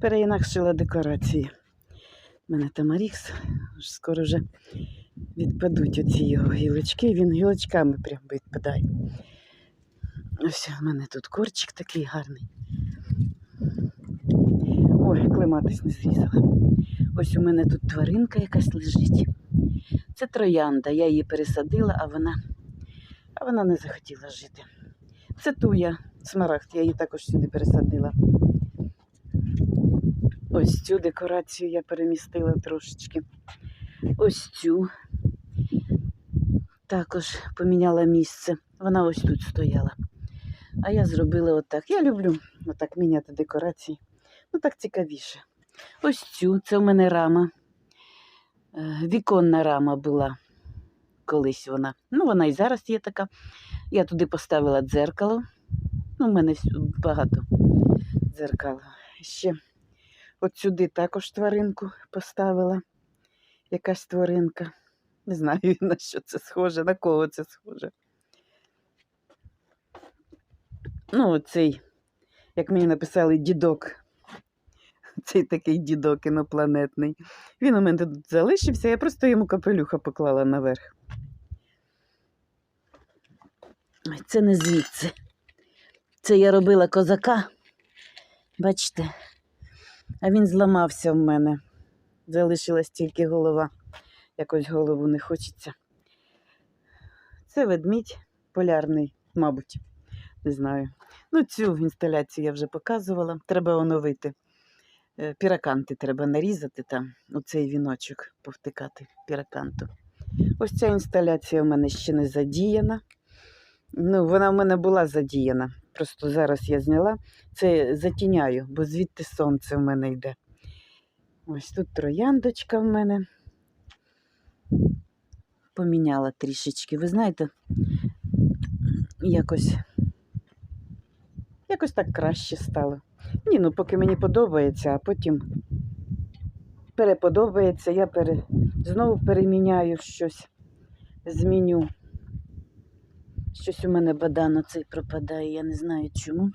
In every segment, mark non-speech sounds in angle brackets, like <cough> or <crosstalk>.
переінакшила декорації. У мене тамарікс, скоро вже відпадуть оці його гілочки, він гілочками прям відпадає. Ось у мене тут корчик такий гарний. Ой, клематись не зрізала. Ось у мене тут тваринка якась лежить. Це троянда. Я її пересадила, а вона, а вона не захотіла жити. Це туя, смарагд, я її також сюди пересадила. Ось цю декорацію я перемістила трошечки. Ось цю також поміняла місце. Вона ось тут стояла. А я зробила отак. Я люблю отак міняти декорації. Ну так цікавіше. Ось цю, це в мене рама. Е, Віконна рама була колись вона. Ну, вона і зараз є така. Я туди поставила дзеркало. Ну, в мене багато дзеркал. Ще от сюди також тваринку поставила. Якась тваринка. Не знаю, <laughs> на що це схоже, на кого це схоже. Ну, оцей, як мені написали, дідок. <laughs> Цей такий дідок інопланетний. Він у мене тут залишився, я просто йому капелюха поклала наверх. Це не звідси. Це я робила козака. Бачите? А він зламався в мене. Залишилась тільки голова. Якось голову не хочеться. Це ведмідь полярний, мабуть. Не знаю. Ну, цю інсталяцію я вже показувала. Треба оновити. Е, Піраканти треба нарізати там, у цей віночок повтикати піраканту. Ось ця інсталяція в мене ще не задіяна. Ну, вона в мене була задіяна. Просто зараз я зняла. Це затіняю, бо звідти сонце в мене йде. Ось тут трояндочка в мене. Поміняла трішечки. Ви знаєте, якось, якось так краще стало. Ні, ну поки мені подобається, а потім переподобається, я пере... знову переміняю щось, зміню. Щось у мене бадан оцей пропадає, я не знаю чому.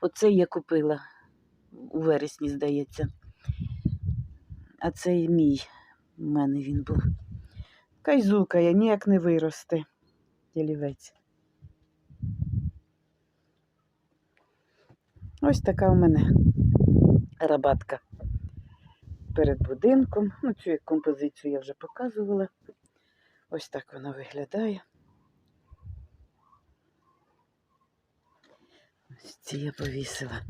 Оцей я купила у вересні, здається. А цей мій у мене він був. Кайзука я ніяк не виросте. Ялівець. Ось така у мене рабатка перед будинком. Ну, цю композицію я вже показувала. Ось так вона виглядає. Ці я повісила.